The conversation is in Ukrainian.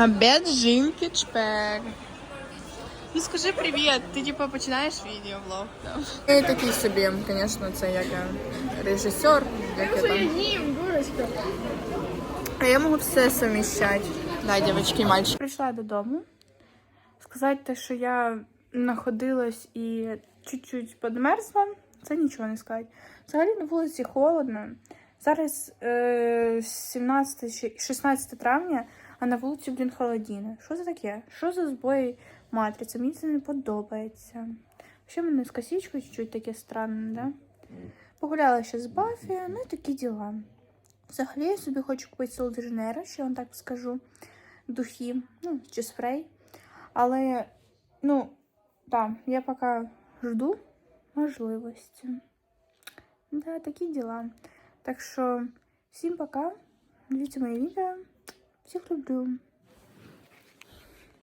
Обед жінки чпер. Ну скажи привіт, ти типа починаєш відеовлог там. Я такий собі, звісно, це як я режисер, як я там. А я можу все суміщати. Да, дівчатки мальчики. Прийшла додому. Сказати те, що я знаходилась і чуть-чуть подмерзла, це нічого не сказати. Взагалі на вулиці холодно. Зараз е, 17 чи 16 травня, а на вулиці, блін, холодіна. Що це таке? Що за збої матриці? Мені це не подобається. Ще мене з косичкою чуть-чуть таке странне, да? Погуляла ще з Бафі, ну і такі діла. Взагалі я собі хочу купити солдержнера, ще вам так скажу. Духи, ну, чи спрей. Але, ну, так, я поки жду можливості. Да, такі діла. Так що, всім пока. Дивіться мої відео. Всіх люблю.